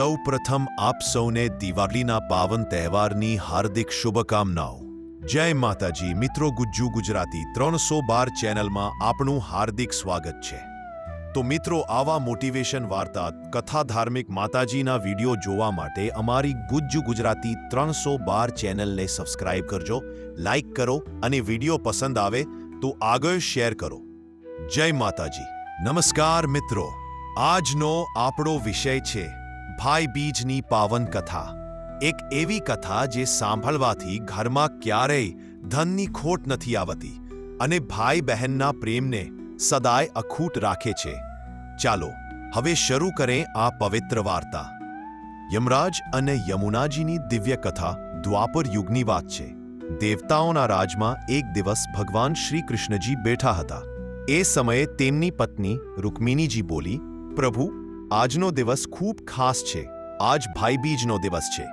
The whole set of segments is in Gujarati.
સૌ પ્રથમ આપ સૌને દિવાળીના પાવન તહેવારની હાર્દિક શુભકામનાઓ. જય માતાજી. મિત્રો, ગુજ્જુ ગુજરાતી ત્રણસો બાર ચેનલમાં આપણું હાર્દિક સ્વાગત છે. તો મિત્રો, આવા મોટિવેશન વાર્તા, કથા ધાર્મિક માતાજીના વીડિયો જોવા માટે અમારી ગુજ્જુ ગુજરાતી ત્રણસો બાર ચેનલને સબસ્ક્રાઇબ કરજો, લાઇક કરો અને વીડિયો પસંદ આવે તો આગળ શેર કરો. જય માતાજી. નમસ્કાર મિત્રો. આજનો આપણો વિષય છે ભાઈ બીજની પાવન કથા. એક એવી કથા જે સાંભળવાથી ઘરમાં ક્યારેય ધનની ખોટ નથી આવતી અને ભાઈ બહેનના પ્રેમને સદાય અખૂટ રાખે છે. ચાલો, હવે શરૂ કરેં આ પવિત્ર વાર્તા. યમરાજ અને યમુનાજીની દિવ્ય કથા દ્વાપર યુગની વાત છે. દેવતાઓના રાજમાં એક દિવસ ભગવાન શ્રી કૃષ્ણજી બેઠા હતા. એ સમયે તેમની પત્ની રૂકમિનીજી બોલી, પ્રભુ આજનો દિવસ ખૂબ ખાસ છે. આજ ભાઈબીજનો દિવસ છે.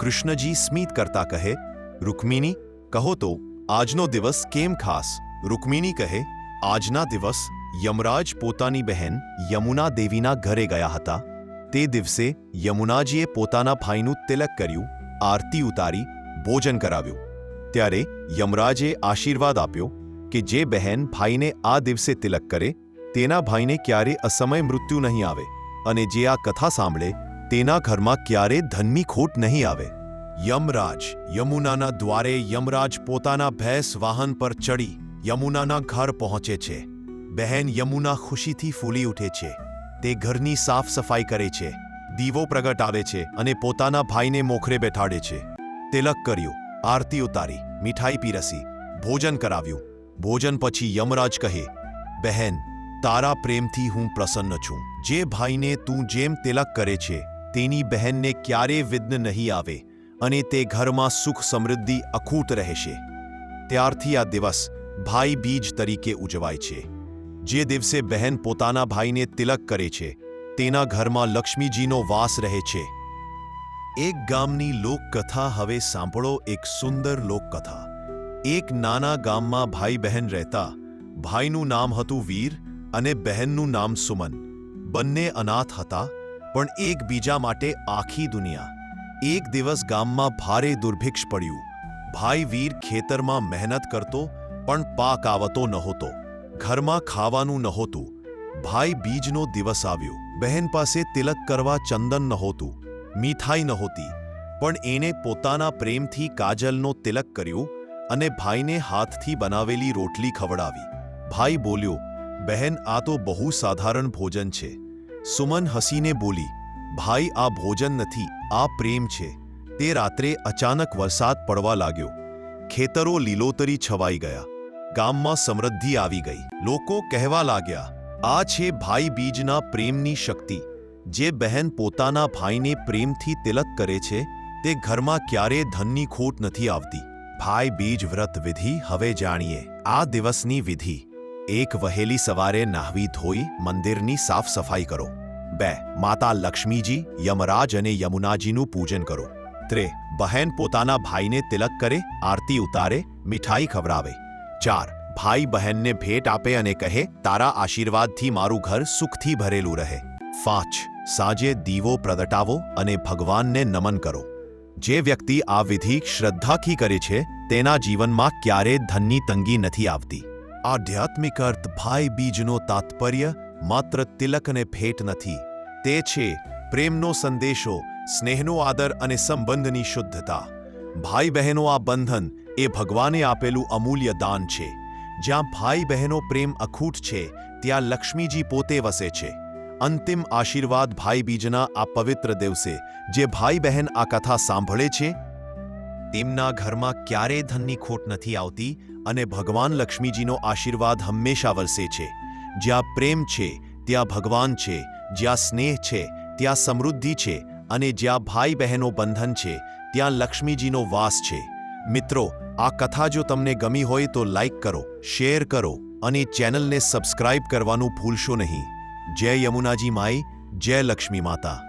કૃષ્ણજી સ્મિત કરતા કહે, રૂકમિણી, કહો તો, આજનો દિવસ કેમ ખાસ? રૂકમિણી કહે, આજના દિવસ યમરાજ પોતાની બહેન યમુના દેવીના ઘરે ગયા હતા. તે દિવસે યમુનાજીએ પોતાના ભાઈનું તિલક કર્યું, આરતી ઉતારી, ભોજન કરાવ્યું. ત્યારે યમરાજે આશીર્વાદ આપ્યો કે જે બહેન ભાઈને આ દિવસે તિલક કરે, તેના ભાઈને ક્યારે અસમય મૃત્યુ નહીં આવે. અને જે આ કથા સાંભળે, તેના ઘરમાં ક્યારે ધનની ખોટ નહીં આવે. યમરાજ, યમુનાના દ્વારે યમરાજ પોતાના ભેંસ વાહન પર ચડી યમુનાના ઘર પહોંચે છે. બહેન યમુના ખુશીથી ફૂલી ઉઠે છે. તે ઘરની સાફ સફાઈ કરે છે. દીવો પ્રગટાવે છે અને પોતાના ભાઈને મોખરે બેઠાડે છે. તિલક કર્યું, આરતી ઉતારી, મીઠાઈ પીરસી, ભોજન કરાવ્યું. ભોજન પછી યમરાજ કહે, બહેન તારા પ્રેમથી હું પ્રસન્ન છું. જે ભાઈને તું જેમ તિલક કરે છે, તેની બહેનને ક્યારે વિઘ્ન નહીં આવે અને તે ઘરમાં સુખ સમૃદ્ધિ અખૂટ રહેશે. ત્યારથી આ દિવસ ભાઈ બીજ તરીકે ઉજવાય છે. જે દિવસે બહેન પોતાના ભાઈને તિલક કરે છે, તેના ઘરમાં લક્ષ્મીજીનો વાસ રહે છે. એક ગામની લોકકથા હવે સાંભળો એક સુંદર લોકકથા. એક નાના ગામમાં ભાઈ બહેન રહેતા, ભાઈનું નામ હતું વીર અને બહેનનું નામ સુમન. બંને અનાથ હતા, પણ એકબીજા માટે આખી દુનિયા. એક દિવસ ગામમાં ભારે દુર્ભિક્ષ પડ્યું. ભાઈ વીર ખેતરમાં મહેનત કરતો, પણ પાક આવતો નહોતો. ઘરમાં ખાવાનું નહોતું. ભાઈ બીજનો દિવસ આવ્યો. બહેન પાસે તિલક કરવા ચંદન નહોતું. મીઠાઈ નહોતી. પણ એણે પોતાના પ્રેમથી કાજલનો તિલક કર્યો અને ભાઈને હાથથી બનાવેલી રોટલી ખવડાવી. ભાઈ બોલ્યો બહેન, આ તો બહુ સાધારણ ભોજન છે. સુમન હસીને બોલી, ભાઈ, આ ભોજન નથી, આ પ્રેમ છે. તે રાત્રે અચાનક વરસાદ પડવા લાગ્યો. ખેતરો લીલોતરી છવાઈ ગયા. ગામમાં સમૃદ્ધિ આવી ગઈ. લોકો કહેવા લાગ્યા, આ છે ભાઈ બીજના પ્રેમની શક્તિ. જે બહેન પોતાના ભાઈને પ્રેમથી તિલક કરે છે, તે ઘરમાં ક્યારે ધનની ખોટ નથી આવતી. ભાઈ બીજ વ્રત વિધિ, હવે જાણીએ. આ દિવસની વિધિ. એક વહેલી સવારે નાહવી ધોઈ મંદિરની સાફ સફાઈ કરો. બે, માતા લક્ષ્મીજી, યમરાજ અને યમુનાજીનું પૂજન કરો. ત્રે, બહેન પોતાના ભાઈને તિલક કરે, આરતી ઉતારે, મીઠાઈ ખવડાવે. ચાર, ભાઈ બહેનને ભેટ આપે અને કહે, તારા આશીર્વાદથી મારું ઘર સુખથી ભરેલું રહે. પાંચ, સાંજે દીવો પ્રગટાવો અને ભગવાનને નમન કરો. જે વ્યક્તિ આ વિધિ શ્રદ્ધાથી કરે છે, તેના જીવનમાં ક્યારે ધનની તંગી નથી આવતી. આધ્યાત્મિક અર્થ ભાઈ બીજનો તાત્પર્ય માત્ર તિલક ભેટ નથી. તે છે પ્રેમનો સંદેશો, સ્નેહનો આદર અને સંબંધની શુદ્ધતા. ભાઈ બહેનો આ બંધન એ ભગવાને આપેલું અમૂલ્ય દાન છે. જ્યાં ભાઈ બહેનો પ્રેમ અખૂટ છે, ત્યાં લક્ષ્મીજી પોતે વસે છે. અંતિમ આશીર્વાદ ભાઈ બીજના આ પવિત્ર દિવસે, જે ભાઈ બહેન આ કથા સાંભળે છે? તેમના ઘરમાં ક્યારેય ધનની ખોટ નથી આવતી અને ભગવાન લક્ષ્મીજીનો આશીર્વાદ હંમેશા વરસે છે. જ્યાં પ્રેમ છે, ત્યાં ભગવાન છે, જ્યાં સ્નેહ છે, ત્યાં સમૃદ્ધિ છે અને જ્યાં ભાઈ બહેનો બંધન છે, ત્યાં લક્ષ્મીજીનો વાસ છે. મિત્રો, આ કથા જો તમને ગમી હોય તો લાઇક કરો, શેર કરો અને ચેનલને સબસ્ક્રાઇબ કરવાનું ભૂલશો નહીં. જય યમુનાજી માઈ, જય લક્ષ્મી માતા.